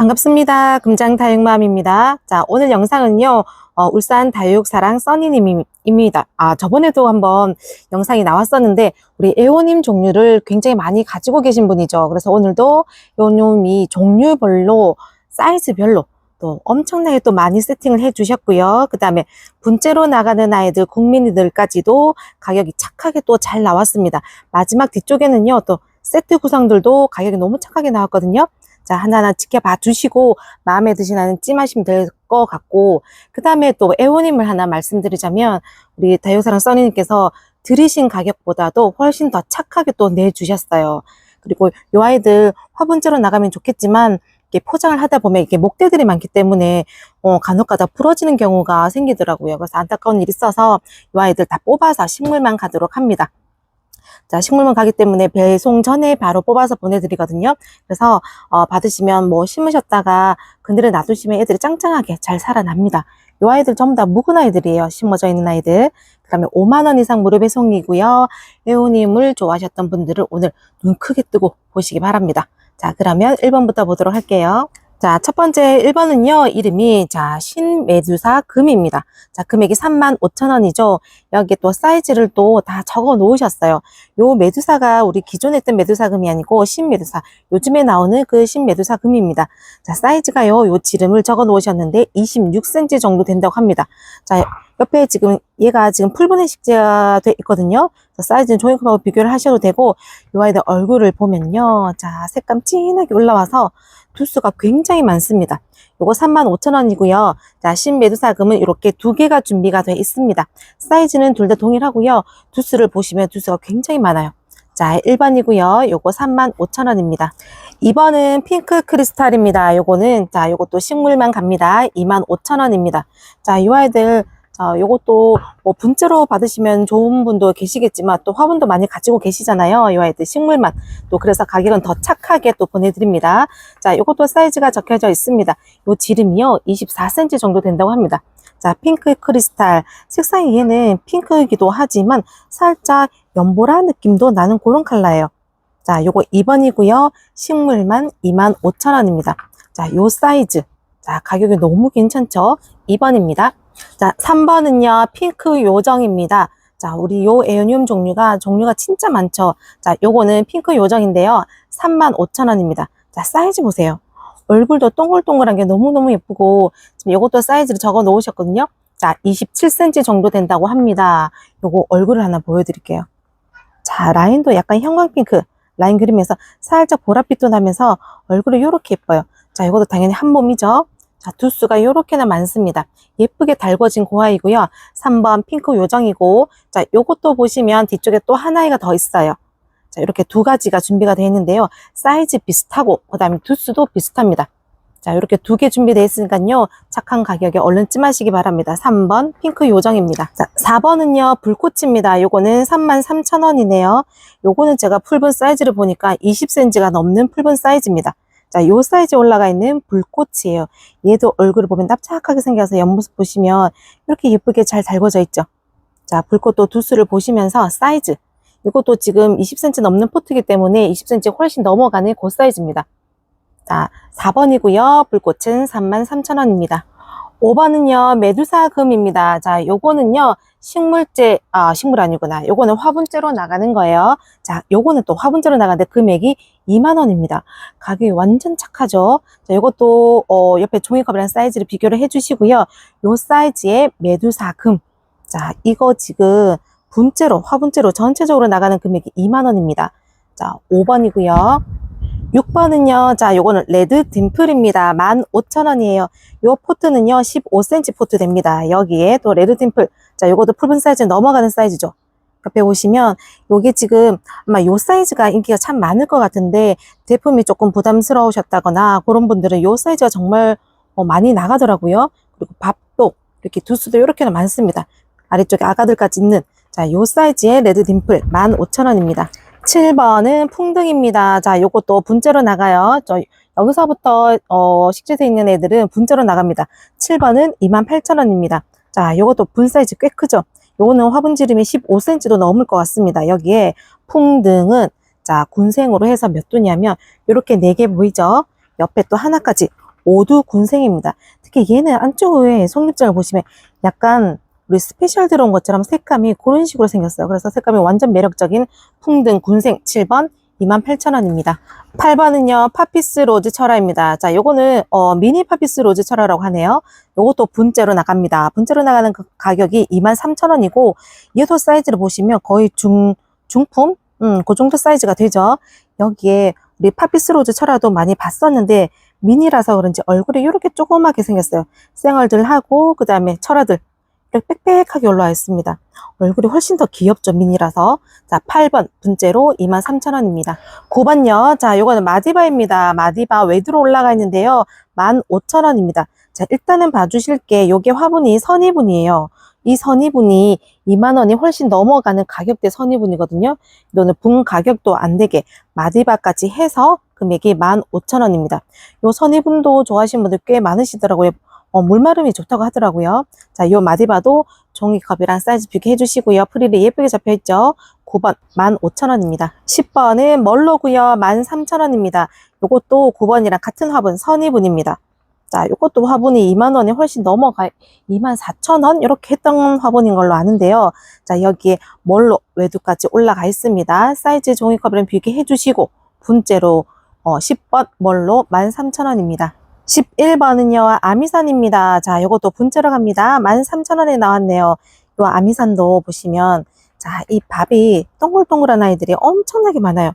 반갑습니다. 금장 다육맘입니다. 자, 오늘 영상은요, 어, 울산 다육사랑 써니님입니다. 아, 저번에도 한번 영상이 나왔었는데, 우리 애호님 종류를 굉장히 많이 가지고 계신 분이죠. 그래서 오늘도 애호님이 종류별로, 사이즈별로, 또 엄청나게 또 많이 세팅을 해 주셨고요. 그 다음에 분째로 나가는 아이들, 국민이들까지도 가격이 착하게 또 잘 나왔습니다. 마지막 뒤쪽에는요, 또 세트 구성들도 가격이 너무 착하게 나왔거든요. 자, 하나하나 지켜봐 주시고 마음에 드시는 찜하시면 될 것 같고 그 다음에 또 애호님을 하나 말씀드리자면 우리 다육사랑 써니님께서 들이신 가격보다도 훨씬 더 착하게 또 내주셨어요. 그리고 요 아이들 화분째로 나가면 좋겠지만 이렇게 포장을 하다 보면 이게 목대들이 많기 때문에 어, 간혹가다 부러지는 경우가 생기더라고요. 그래서 안타까운 일이 있어서 이 아이들 다 뽑아서 식물만 가도록 합니다. 자, 식물만 가기 때문에 배송 전에 바로 뽑아서 보내드리거든요. 그래서 어, 받으시면 뭐 심으셨다가 그늘에 놔두시면 애들이 짱짱하게 잘 살아납니다. 이 아이들 전부 다 묵은 아이들이에요. 심어져 있는 아이들. 그 다음에 5만 원 이상 무료 배송이고요. 애호님을 좋아하셨던 분들은 오늘 눈 크게 뜨고 보시기 바랍니다. 자, 그러면 1번부터 보도록 할게요. 자, 첫 번째 1번은요, 이름이, 자, 신메두사 금입니다. 자, 금액이 35,000원이죠. 여기 또 사이즈를 또 다 적어 놓으셨어요. 요 메두사가 우리 기존에 했던 메두사 금이 아니고 신메두사, 요즘에 나오는 그 신메두사 금입니다. 자, 사이즈가요, 요 지름을 적어 놓으셨는데 26cm 정도 된다고 합니다. 자, 옆에 지금 얘가 지금 풀분해 식재가 돼 있거든요. 사이즈는 종이컵하고 비교를 하셔도 되고, 요 아이들 얼굴을 보면요. 자, 색감 진하게 올라와서 두수가 굉장히 많습니다. 요거 35,000원이고요. 자, 신메두사금은 이렇게 두 개가 준비가 되어 있습니다. 사이즈는 둘 다 동일하고요. 두수를 보시면 두수가 굉장히 많아요. 자, 1번이고요. 요거 35,000원입니다. 2번은 핑크 크리스탈입니다. 요거는 자, 요것도 식물만 갑니다. 25,000원입니다. 자, 요 아이들 자, 요것도 뭐 분째로 받으시면 좋은 분도 계시겠지만 또 화분도 많이 가지고 계시잖아요. 요 아이들 식물만. 또 그래서 가격은 더 착하게 또 보내드립니다. 자, 요것도 사이즈가 적혀져 있습니다. 요 지름이요. 24cm 정도 된다고 합니다. 자, 핑크 크리스탈. 색상이 얘는 핑크이기도 하지만 살짝 연보라 느낌도 나는 그런 컬러예요. 자, 요거 2번이고요. 식물만 25,000원입니다. 자, 요 사이즈. 자, 가격이 너무 괜찮죠? 2번입니다. 자, 3번은요, 핑크 요정입니다. 자, 우리 요 에어늄 종류가, 종류가 진짜 많죠. 자, 요거는 핑크 요정인데요. 35,000원입니다. 자, 사이즈 보세요. 얼굴도 동글동글한 게 너무너무 예쁘고, 지금 요것도 사이즈를 적어 놓으셨거든요. 자, 27cm 정도 된다고 합니다. 요거 얼굴을 하나 보여드릴게요. 자, 라인도 약간 형광핑크 라인 그리면서 살짝 보랏빛도 나면서 얼굴이 요렇게 예뻐요. 자, 이것도 당연히 한 몸이죠. 자, 두수가 요렇게나 많습니다. 예쁘게 달궈진 고아이고요. 3번 핑크 요정이고, 자, 요것도 보시면 뒤쪽에 또 하나가 더 있어요. 자, 이렇게 두 가지가 준비가 되어 있는데요. 사이즈 비슷하고, 그 다음에 두수도 비슷합니다. 자, 이렇게 두 개 준비되어 있으니까요. 착한 가격에 얼른 찜하시기 바랍니다. 3번 핑크 요정입니다. 자, 4번은요. 불꽃입니다. 요거는 33,000원이네요. 요거는 제가 풀분 사이즈를 보니까 20cm가 넘는 풀분 사이즈입니다. 자, 요 사이즈에 올라가 있는 불꽃이에요. 얘도 얼굴을 보면 납작하게 생겨서 옆모습 보시면 이렇게 예쁘게 잘 달궈져 있죠. 자, 불꽃도 두 수를 보시면서 사이즈. 이것도 지금 20cm 넘는 포트이기 때문에 20cm 훨씬 넘어가는 그 사이즈입니다. 자, 4번이고요. 불꽃은 33,000원입니다. 5번은요, 메두사금입니다. 자, 요거는요, 식물재, 아, 식물 아니구나. 요거는 화분째로 나가는 거예요. 자, 요거는 또 화분째로 나가는데 금액이 2만원입니다. 가격이 완전 착하죠? 자, 요것도, 어, 옆에 종이컵이랑 사이즈를 비교를 해주시고요. 요 사이즈의 메두사 금. 자, 이거 지금 분째로, 화분째로 전체적으로 나가는 금액이 2만원입니다. 자, 5번이고요. 6번은요, 자, 요거는 레드 딤플입니다. 15,000원이에요. 요 포트는요, 15cm 포트 됩니다. 여기에 또 레드 딤플. 자, 요것도 풀분 사이즈 넘어가는 사이즈죠. 옆에 보시면, 요게 지금 아마 요 사이즈가 인기가 참 많을 것 같은데, 제품이 조금 부담스러우셨다거나, 그런 분들은 요 사이즈가 정말 어, 많이 나가더라고요. 그리고 밥도, 이렇게 두수도 이렇게는 많습니다. 아래쪽에 아가들까지 있는, 자, 요 사이즈의 레드 딤플 15,000원입니다. 7번은 풍등입니다. 자, 요것도 분째로 나가요. 저 여기서부터 어, 식재돼 있는 애들은 분째로 나갑니다. 7번은 28,000원입니다. 자, 요것도 분 사이즈 꽤 크죠? 요거는 화분 지름이 15cm도 넘을 것 같습니다. 여기에 풍등은 자, 군생으로 해서 몇 두냐면 요렇게 네 개 보이죠? 옆에 또 하나까지 모두 군생입니다. 특히 얘는 안쪽에 속립장을 보시면 약간 우리 스페셜 들어온 것처럼 색감이 그런 식으로 생겼어요. 그래서 색감이 완전 매력적인 풍등 군생 7번 28,000원입니다. 8번은요, 파피스 로즈 철화입니다. 자, 요거는, 어, 미니 파피스 로즈 철화라고 하네요. 요것도 분째로 나갑니다. 분째로 나가는 그 가격이 23,000원이고, 얘도 사이즈를 보시면 거의 중, 중품? 음, 그 정도 사이즈가 되죠. 여기에 우리 파피스 로즈 철화도 많이 봤었는데, 미니라서 그런지 얼굴이 이렇게 조그맣게 생겼어요. 쌩얼들 하고, 그 다음에 철화들. 이렇게 빽빽하게 올라와 있습니다. 얼굴이 훨씬 더 귀엽죠, 미니라서. 자, 8번, 분째로 23,000원입니다. 9번요. 자, 요거는 마디바입니다. 마디바 외두로 올라가 있는데요. 15,000원입니다. 자, 일단은 봐주실 게 요게 화분이 선이분이에요. 이 선이분이 2만원이 훨씬 넘어가는 가격대 선이분이거든요. 이거는 분 가격도 안 되게 마디바까지 해서 금액이 15,000원입니다. 요 선이분도 좋아하시는 분들 꽤 많으시더라고요. 어, 물마름이 좋다고 하더라고요. 자, 요 마디바도 종이컵이랑 사이즈 비교해 주시고요. 프릴이 예쁘게 잡혀 있죠. 9번 15,000원입니다. 10번은 멀로고요. 13,000원입니다. 요것도 9번이랑 같은 화분 선이분입니다. 자, 요것도 화분이 2만 원이 훨씬 넘어가 2만 4천 원 이렇게 했던 화분인 걸로 아는데요. 자, 여기에 멀로 외두까지 올라가 있습니다. 사이즈 종이컵이랑 비교해 주시고 분째로 어, 10번 멀로 13,000원입니다. 11번은요, 아미산입니다. 자, 요것도 분째로 갑니다. 13,000원에 나왔네요. 요 아미산도 보시면, 자, 이 밥이 동글동글한 아이들이 엄청나게 많아요.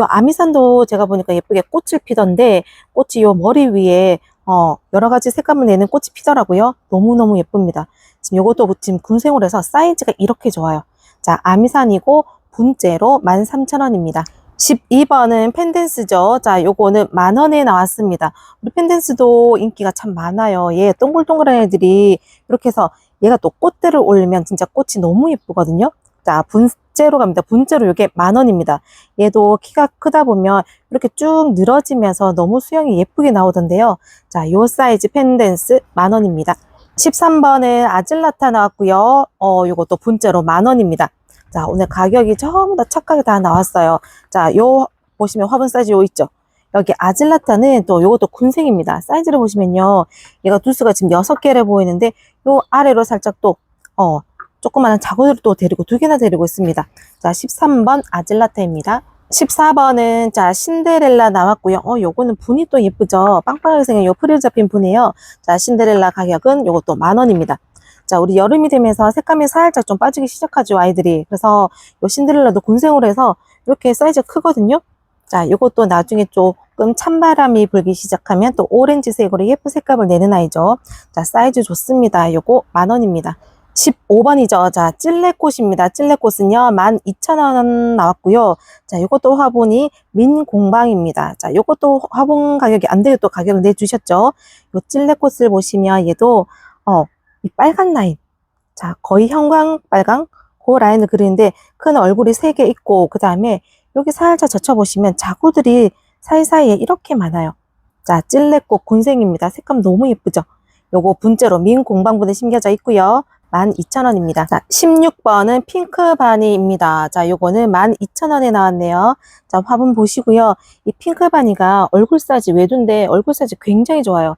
요 아미산도 제가 보니까 예쁘게 꽃을 피던데, 꽃이 요 머리 위에, 어, 여러 가지 색감을 내는 꽃이 피더라고요. 너무너무 예쁩니다. 지금 요것도 지금 군생으로 해서 사이즈가 이렇게 좋아요. 자, 아미산이고, 분째로 13,000원입니다. 12번은 펜댄스죠. 자, 요거는 만 원에 나왔습니다. 우리 펜댄스도 인기가 참 많아요. 얘 동글동글한 애들이 이렇게 해서 얘가 또 꽃대를 올리면 진짜 꽃이 너무 예쁘거든요. 자, 분째로 갑니다. 분째로 이게 만 원입니다. 얘도 키가 크다 보면 이렇게 쭉 늘어지면서 너무 수영이 예쁘게 나오던데요. 자, 요 사이즈 펜댄스 만 원입니다. 13번은 아질라타 나왔고요. 어, 요것도 분째로 만 원입니다. 자, 오늘 가격이 전부 다 착하게 다 나왔어요. 자, 요, 보시면 화분 사이즈 요 있죠? 여기 아질라타는 또 요것도 군생입니다. 사이즈를 보시면요. 얘가 두수가 지금 6개를 보이는데, 요 아래로 살짝 또, 어, 조그마한 자구를 또 데리고 두 개나 데리고 있습니다. 자, 13번 아질라타입니다. 14번은 자 신데렐라 나왔고요. 어 요거는 분이 또 예쁘죠. 빵빵하게 생긴 요 프릴 잡힌 분이에요. 자 신데렐라 가격은 요것도 만 원입니다. 자, 우리 여름이 되면서 색감이 살짝 좀 빠지기 시작하죠, 아이들이. 그래서 요 신데렐라도 군생으로 해서 이렇게 사이즈가 크거든요. 자, 요것도 나중에 조금 찬바람이 불기 시작하면 또 오렌지색으로 예쁜 색감을 내는 아이죠. 자, 사이즈 좋습니다. 요거 만 원입니다. 15번이죠. 자, 찔레꽃입니다. 찔레꽃은요, 12,000원 나왔고요. 자, 요것도 화분이 민공방입니다. 자, 요것도 화분 가격이 안 되게 또 가격을 내주셨죠. 요 찔레꽃을 보시면 얘도, 어, 이 빨간 라인. 자, 거의 형광 빨강? 그 라인을 그리는데 큰 얼굴이 세 개 있고, 그 다음에 여기 살짝 젖혀보시면 자구들이 사이사이에 이렇게 많아요. 자, 찔레꽃 군생입니다. 색감 너무 예쁘죠? 요거 분째로 민 공방분에 심겨져 있고요. 12,000원입니다. 자, 16번은 핑크 바니입니다. 자, 요거는 12,000원에 나왔네요. 자, 화분 보시고요. 이 핑크 바니가 얼굴 사이즈 외두인데 얼굴 사이즈 굉장히 좋아요.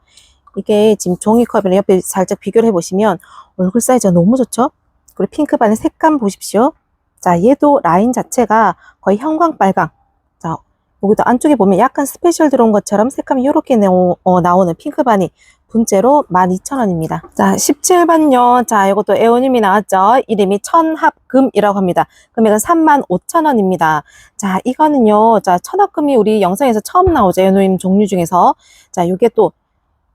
이게 지금 종이컵이랑 옆에 살짝 비교를 해보시면 얼굴 사이즈가 너무 좋죠? 그리고 핑크반의 색감 보십시오. 자, 얘도 라인 자체가 거의 형광 빨강. 자, 여기도 안쪽에 보면 약간 스페셜 들어온 것처럼 색감이 이렇게 나오, 어, 나오는 핑크반이 분째로 12,000원입니다. 자, 17번요. 자, 이것도 에오님이 나왔죠. 이름이 천합금이라고 합니다. 금액은 35,000원입니다. 자, 이거는요. 자, 천합금이 우리 영상에서 처음 나오죠. 에오님 종류 중에서. 자, 이게 또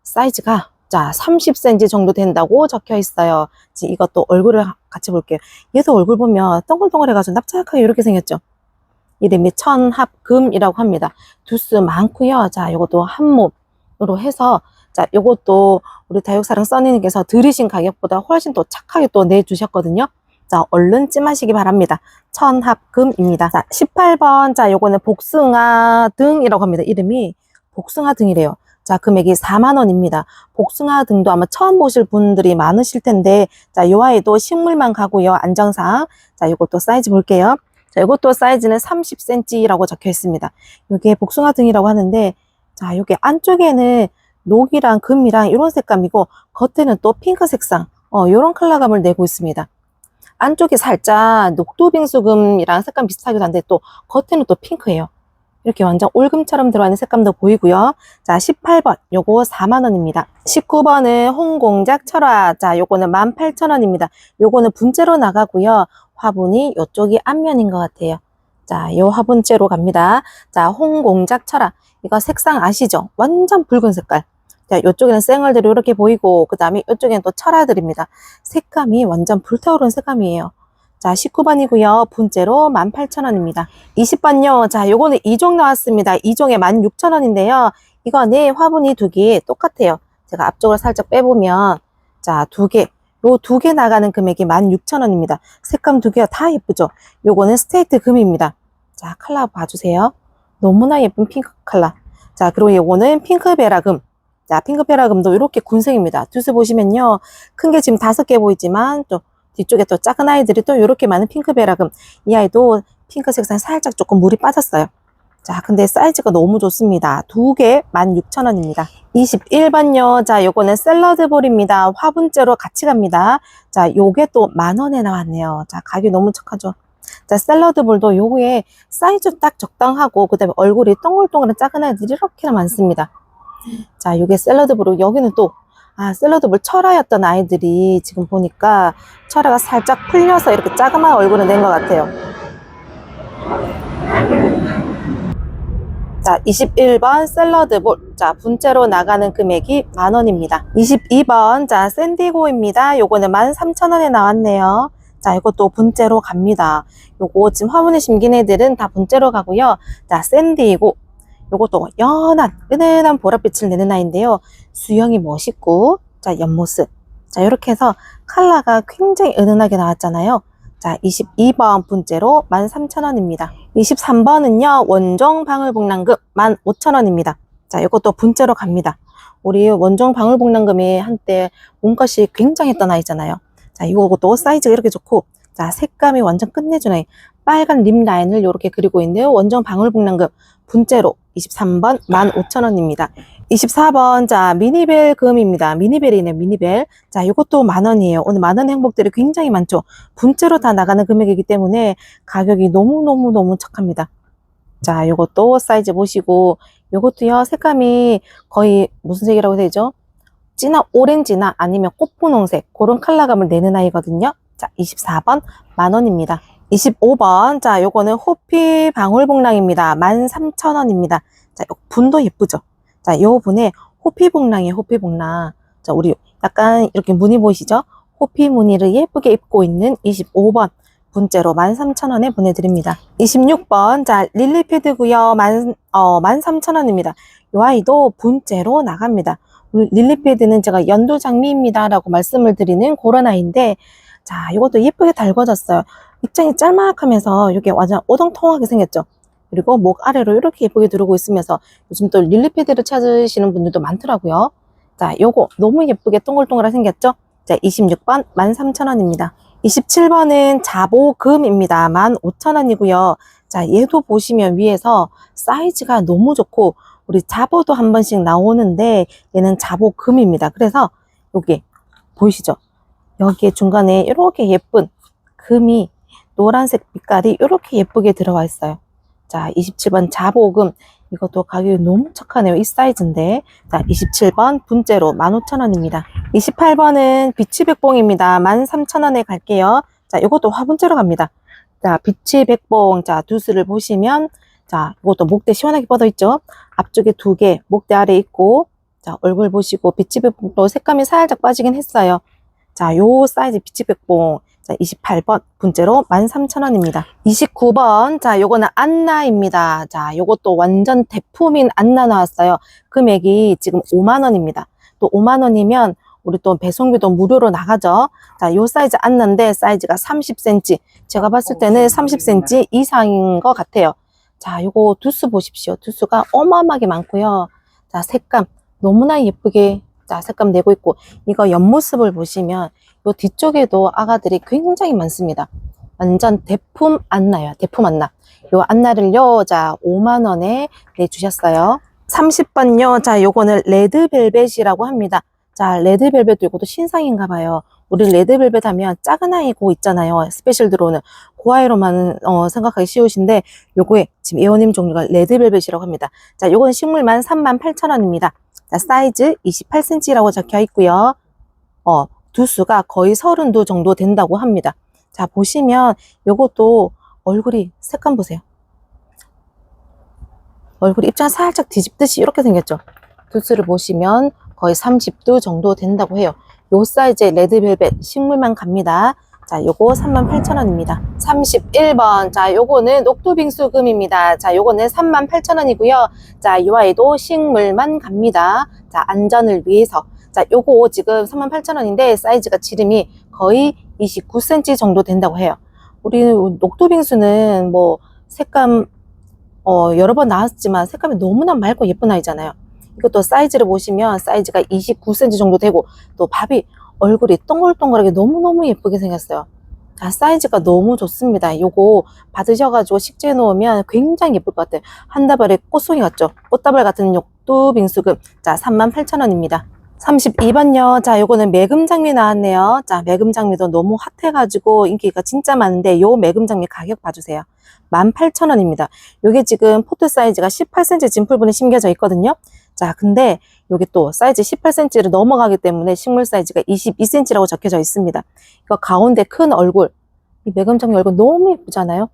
사이즈가 자 30cm 정도 된다고 적혀 있어요. 이것도 얼굴을 같이 볼게요. 얘도 얼굴 보면 동글동글해가지고 납작하게 이렇게 생겼죠. 이름이 천합금이라고 합니다. 두스 많고요. 자, 이것도 한 몸으로 해서 자, 이것도 우리 다육사랑 써니님께서 들으신 가격보다 훨씬 더 착하게 또 내주셨거든요. 자, 얼른 찜하시기 바랍니다. 천합금입니다. 자, 18번. 자, 요거는 복숭아 등이라고 합니다. 이름이 복숭아 등이래요. 자, 금액이 4만 원입니다. 복숭아 등도 아마 처음 보실 분들이 많으실 텐데, 자, 요 아이도 식물만 가고요. 안정상. 자, 이것도 사이즈 볼게요. 자, 이것도 사이즈는 30cm라고 적혀 있습니다. 이게 복숭아 등이라고 하는데, 자, 이게 안쪽에는 녹이랑 금이랑 이런 색감이고 겉에는 또 핑크 색상 어, 이런 컬러감을 내고 있습니다. 안쪽에 살짝 녹두빙수금이랑 색감 비슷하기도 한데 또 겉에는 또 핑크예요. 이렇게 완전 올금처럼 들어가는 색감도 보이고요. 자, 18번 요거 4만원입니다. 19번은 홍공작 철화 자, 요거는 18,000원입니다. 요거는 분재로 나가고요. 화분이 요쪽이 앞면인 것 같아요. 자, 요 화분째로 갑니다. 자, 홍공작 철화 이거 색상 아시죠? 완전 붉은 색깔. 자, 요쪽에는 생얼들이 이렇게 보이고, 그 다음에 요쪽에는 또 철화들입니다. 색감이 완전 불타오르는 색감이에요. 자, 19번이고요. 분째로 18,000원입니다. 20번요. 자, 요거는 2종 나왔습니다. 2종에 16,000원인데요. 이거 네 화분이 두 개 똑같아요. 제가 앞쪽으로 살짝 빼보면, 자, 두 개. 요 두 개 나가는 금액이 16,000원입니다. 색감 두 개가 다 예쁘죠? 요거는 스테이트 금입니다. 자, 컬러 봐주세요. 너무나 예쁜 핑크 컬러. 자, 그리고 요거는 핑크 베라금. 자, 핑크 베라금도 이렇게 군색입니다. 두스 보시면요. 큰 게 지금 다섯 개 보이지만 또 뒤쪽에 또 작은 아이들이 또 이렇게 많은 핑크 베라금. 이 아이도 핑크 색상 살짝 조금 물이 빠졌어요. 자, 근데 사이즈가 너무 좋습니다. 두 개 16,000원입니다. 21번요. 자, 요거는 샐러드 볼입니다. 화분째로 같이 갑니다. 자, 요게 또 만원에 나왔네요. 자, 가격이 너무 착하죠. 자, 샐러드 볼도 요게 사이즈 딱 적당하고, 그 다음에 얼굴이 동글동글한 작은 아이들이 이렇게나 많습니다. 자, 요게 샐러드 볼로 여기는 또, 아, 샐러드 볼 철화였던 아이들이 지금 보니까 철화가 살짝 풀려서 이렇게 자그마한 얼굴을 낸 것 같아요. 자, 21번 샐러드 볼. 자, 분째로 나가는 금액이 만 원입니다. 22번, 자, 샌디고입니다. 요거는 13,000원에 나왔네요. 자, 이것도 분째로 갑니다. 요거 지금 화분에 심긴 애들은 다 분째로 가고요. 자, 샌디고. 요것도 연한, 은은한 보랏빛을 내는 아이인데요. 수영이 멋있고, 자, 옆모습. 자, 이렇게 해서 컬러가 굉장히 은은하게 나왔잖아요. 자, 22번 분째로 13,000원입니다. 23번은요, 원종 방울복랑금 15,000원입니다. 자, 이것도 분째로 갑니다. 우리 원종 방울복랑금이 한때 몸값이 굉장했던 아이잖아요. 자, 이것도 사이즈가 이렇게 좋고, 자, 색감이 완전 끝내주는 아이. 빨간 립 라인을 이렇게 그리고 있는 원종 방울복랑금 분째로 23번 15,000원입니다. 24번, 자, 미니벨 금입니다. 미니벨이네, 미니벨. 자, 이것도 만 원이에요. 오늘 만원 행복들이 굉장히 많죠. 분째로 다 나가는 금액이기 때문에 가격이 너무너무너무 착합니다. 자, 요것도 사이즈 보시고, 요것도요, 색감이 거의 무슨 색이라고 해야 되죠? 진한 오렌지나 아니면 꽃분홍색, 그런 컬러감을 내는 아이거든요. 자, 24번 만원입니다. 25번, 자, 요거는 호피 방울복랑입니다. 13,000원입니다. 자, 요 분도 예쁘죠? 자, 요 분에 호피복랑이에요, 호피복랑. 자, 우리 약간 이렇게 무늬 보이시죠? 호피 무늬를 예쁘게 입고 있는 25번 분째로 13,000원에 보내드립니다. 26번, 자, 릴리패드고요 만, 어, 13,000원입니다. 요 아이도 분째로 나갑니다. 오늘 릴리패드는 제가 연두 장미입니다. 라고 말씀을 드리는 그런 아이인데, 자, 이것도 예쁘게 달궈졌어요. 입장이 짤막하면서 이게 완전 오동통하게 생겼죠? 그리고 목 아래로 이렇게 예쁘게 들어오고 있으면서 요즘 또 릴리패드를 찾으시는 분들도 많더라고요. 자, 요거 너무 예쁘게 동글동글하게 생겼죠? 자, 26번 13,000원입니다. 27번은 자보금입니다. 15,000원이고요. 자, 얘도 보시면 위에서 사이즈가 너무 좋고 우리 자보도 한 번씩 나오는데 얘는 자보금입니다. 그래서 여기 보이시죠? 여기에 중간에 이렇게 예쁜 금이 노란색 빛깔이 이렇게 예쁘게 들어가 있어요. 자, 27번 자보금. 이것도 가격이 너무 착하네요. 이 사이즈인데. 자, 27번 분째로 15,000원입니다. 28번은 비치 백봉입니다. 13,000원에 갈게요. 자, 이것도 화분째로 갑니다. 자, 비치 백봉. 자, 두수를 보시면 자, 이것도 목대 시원하게 뻗어 있죠? 앞쪽에 두 개, 목대 아래 있고 자, 얼굴 보시고 비치 백봉도 색감이 살짝 빠지긴 했어요. 자, 요 사이즈 비치 백봉. 자, 28번 분째로 13,000원입니다. 29번. 자, 요거는 안나입니다. 자, 요것도 완전 대품인 안나 나왔어요. 금액이 지금 5만원입니다. 또 5만원이면 우리 또 배송비도 무료로 나가죠. 자, 요 사이즈 안나인데 사이즈가 30cm. 제가 봤을 때는 30cm 이상인 것 같아요. 자, 요거 두수 보십시오. 두수가 어마어마하게 많고요. 자, 색감 너무나 예쁘게 자, 색감 내고 있고 이거 옆모습을 보시면 요 뒤쪽에도 아가들이 굉장히 많습니다. 완전 대품 안나요. 대품 안나. 요 안나를요, 자, 5만원에 내주셨어요. 30번요. 자, 요거는 레드벨벳이라고 합니다. 자, 레드벨벳도 이것도 신상인가 봐요. 우리 레드벨벳 하면 작은 아이 고 있잖아요. 스페셜 들어오는 그 아이로만 어, 생각하기 쉬우신데 요거에 지금 에어님 종류가 레드벨벳이라고 합니다. 자, 요거는 식물만 38,000원입니다. 자, 사이즈 28cm라고 적혀 있고요. 어, 두 수가 거의 30도 정도 된다고 합니다. 자, 보시면 요것도 얼굴이 색감 보세요. 얼굴 입장 살짝 뒤집듯이 이렇게 생겼죠. 두수를 보시면 거의 30도 정도 된다고 해요. 요 사이즈의 레드벨벳 식물만 갑니다. 자, 요거 38,000원입니다. 31번. 자, 요거는 녹두빙수금입니다. 자, 요거는 38,000원이고요. 자, 요 아이도 식물만 갑니다. 자, 안전을 위해서. 자, 요거 지금 38,000원인데 사이즈가 지름이 거의 29cm 정도 된다고 해요. 우리 녹두빙수는 뭐 색감 어, 여러 번 나왔지만 색감이 너무나 맑고 예쁜 아이잖아요. 이것도 사이즈를 보시면 사이즈가 29cm 정도 되고 또 밥이 얼굴이 동글동글하게 너무너무 예쁘게 생겼어요. 자, 사이즈가 너무 좋습니다. 요거 받으셔가지고 식재해 놓으면 굉장히 예쁠 것 같아요. 한 다발에 꽃송이 같죠? 꽃다발 같은 욕두 빙수금. 자, 38,000원입니다. 32번요. 자, 요거는 매금 장미 나왔네요. 자, 매금 장미도 너무 핫해가지고 인기가 진짜 많은데 요 매금 장미 가격 봐주세요. 18,000원입니다. 요게 지금 포트 사이즈가 18cm 진풀분이 심겨져 있거든요. 자, 근데 요게 또 사이즈 18cm를 넘어가기 때문에 식물 사이즈가 22cm라고 적혀져 있습니다. 이거 가운데 큰 얼굴, 이 매금 장미 얼굴 너무 예쁘잖아요.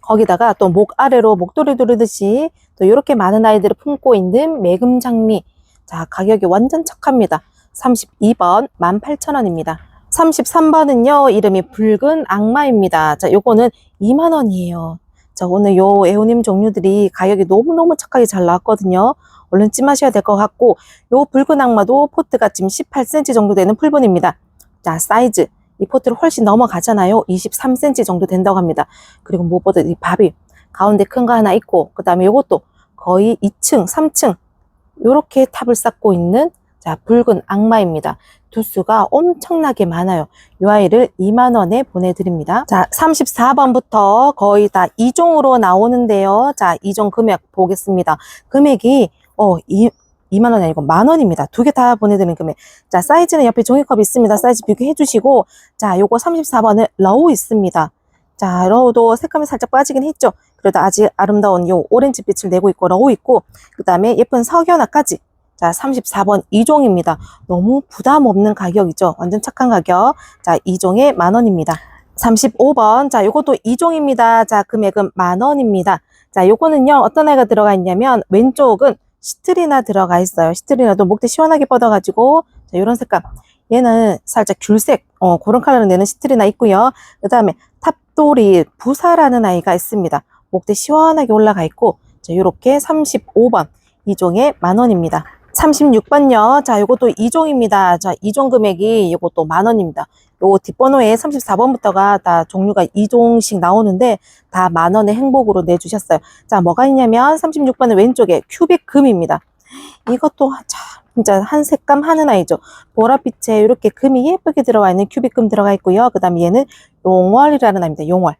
거기다가 또 목 아래로 목도리 두르듯이 또 이렇게 많은 아이들을 품고 있는 매금 장미. 자, 가격이 완전 착합니다. 32번 18,000원입니다. 33번은요, 이름이 붉은 악마입니다. 자, 요거는 2만원이에요. 자, 오늘 요 에오님 종류들이 가격이 너무너무 착하게 잘 나왔거든요. 얼른 찜하셔야 될 것 같고, 요 붉은 악마도 포트가 지금 18cm 정도 되는 풀분입니다. 자, 사이즈. 이 포트를 훨씬 넘어가잖아요. 23cm 정도 된다고 합니다. 그리고 무엇보다 이 밥이 가운데 큰 거 하나 있고, 그 다음에 요것도 거의 2층, 3층, 요렇게 탑을 쌓고 있는 자, 붉은 악마입니다. 두수가 엄청나게 많아요. 이 아이를 2만원에 보내드립니다. 자, 34번부터 거의 다 2종으로 나오는데요. 자, 2종 금액 보겠습니다. 금액이, 어, 2, 2만원이 아니고 만원입니다. 두 개 다 보내드리는 금액. 자, 사이즈는 옆에 종이컵 있습니다. 사이즈 비교해 주시고, 자, 요거 34번은 러우 있습니다. 자, 러우도 색감이 살짝 빠지긴 했죠. 그래도 아직 아름다운 요 오렌지 빛을 내고 있고, 러우 있고, 그 다음에 예쁜 석연화까지. 자, 34번 2종입니다. 너무 부담 없는 가격이죠. 완전 착한 가격. 자, 2종에 만 원입니다. 35번. 자, 요것도 2종입니다. 자, 금액은 만 원입니다. 자, 요거는요, 어떤 애가 들어가 있냐면, 왼쪽은 시트리나 들어가 있어요. 시트리나도 목대 시원하게 뻗어가지고, 자, 요런 색감. 얘는 살짝 귤색, 어, 그런 컬러를 내는 시트리나 있고요. 그 다음에 탑 돌이 부사라는 아이가 있습니다. 목대 시원하게 올라가 있고, 자, 요렇게 35번. 2종에 만원입니다. 36번요. 자, 요것도 2종입니다. 자, 2종 금액이 요것도 만원입니다. 요 뒷번호에 34번부터가 다 종류가 2종씩 나오는데 다 만원의 행복으로 내주셨어요. 자, 뭐가 있냐면 36번은 왼쪽에 큐빅 금입니다. 이것도 참 진짜 한 색감 하는 아이죠. 보랏빛에 이렇게 금이 예쁘게 들어가 있는 큐빅 금 들어가 있고요. 그 다음에 얘는 용월이라는 아이입니다. 용월.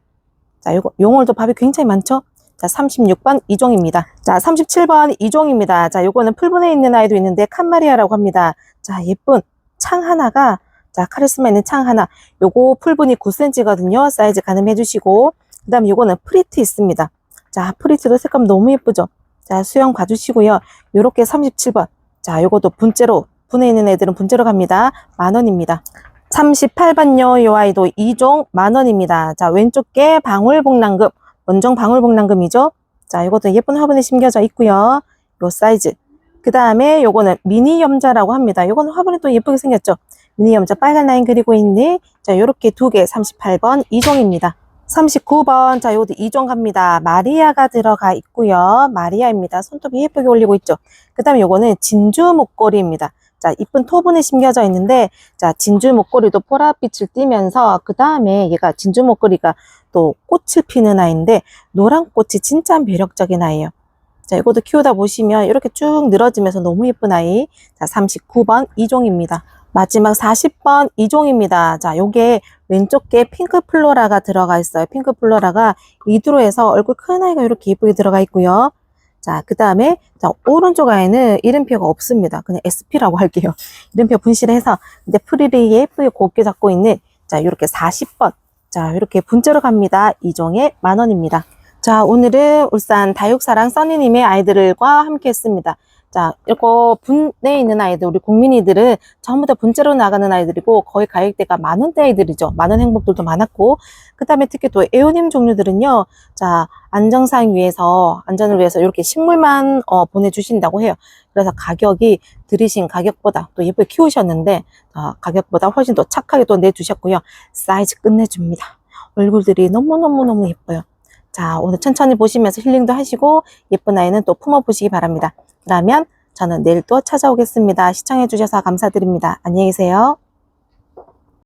자, 요거, 용월도 밥이 굉장히 많죠? 자, 36번 이종입니다. 자, 37번 이종입니다. 자, 요거는 풀분에 있는 아이도 있는데 칸마리아라고 합니다. 자, 예쁜 창 하나가 자, 카리스마 있는 창 하나. 요거 풀분이 9cm거든요. 사이즈 가늠해 주시고. 그 다음에 요거는 프리트 있습니다. 자, 프리트도 색감 너무 예쁘죠? 자, 수영 봐주시고요. 요렇게 37번. 자, 요것도 분째로, 분에 있는 애들은 분째로 갑니다. 만 원입니다. 38번요. 요 아이도 2종 만 원입니다. 자, 왼쪽 게 방울복랑금. 원정 방울복랑금이죠. 자, 이것도 예쁜 화분에 심겨져 있고요. 요 사이즈. 그 다음에 요거는 미니 염자라고 합니다. 요거는 화분이 또 예쁘게 생겼죠. 미니 염자 빨간 라인 그리고 있는 자, 요렇게 두 개 38번 2종입니다. 39번 자, 요것도 2종 갑니다. 마리아가 들어가 있고요. 마리아입니다. 손톱이 예쁘게 올리고 있죠. 그 다음에 요거는 진주 목걸이입니다. 자, 이쁜 토분에 심겨져 있는데, 자, 진주 목걸이도 보랏빛을 띠면서, 그 다음에 얘가 진주 목걸이가 또 꽃을 피는 아이인데, 노란 꽃이 진짜 매력적인 아이예요. 자, 이것도 키우다 보시면 이렇게 쭉 늘어지면서 너무 예쁜 아이. 자, 39번 이종입니다. 마지막 40번 이종입니다. 자, 요게 왼쪽 게 핑크 플로라가 들어가 있어요. 핑크 플로라가 이두로에서 얼굴 큰 아이가 이렇게 예쁘게 들어가 있고요. 자, 그 다음에, 자, 오른쪽 아이는 이름표가 없습니다. 그냥 SP라고 할게요. 이름표 분실해서, 이제 프리리 예쁘게 곱게 잡고 있는, 자, 요렇게 40번. 자, 이렇게 분째로 갑니다. 이종에 만 원입니다. 자, 오늘은 울산 다육사랑 써니님의 아이들과 함께 했습니다. 자, 이거 분내에 있는 아이들, 우리 국민이들은 전부 다 분째로 나가는 아이들이고, 거의 만 원대 아이들이죠. 만원 행복들도 많았고, 그 다음에 특히 또 에오님 종류들은요, 자, 안정상 위해서, 안전을 위해서 이렇게 식물만 어, 보내주신다고 해요. 그래서 가격이 들이신 가격보다 또 예쁘게 키우셨는데, 어, 가격보다 훨씬 더 착하게 또 내주셨고요. 사이즈 끝내줍니다. 얼굴들이 너무너무너무 예뻐요. 자, 오늘 천천히 보시면서 힐링도 하시고, 예쁜 아이는 또 품어보시기 바랍니다. 그러면 저는 내일 또 찾아오겠습니다. 시청해주셔서 감사드립니다. 안녕히 계세요.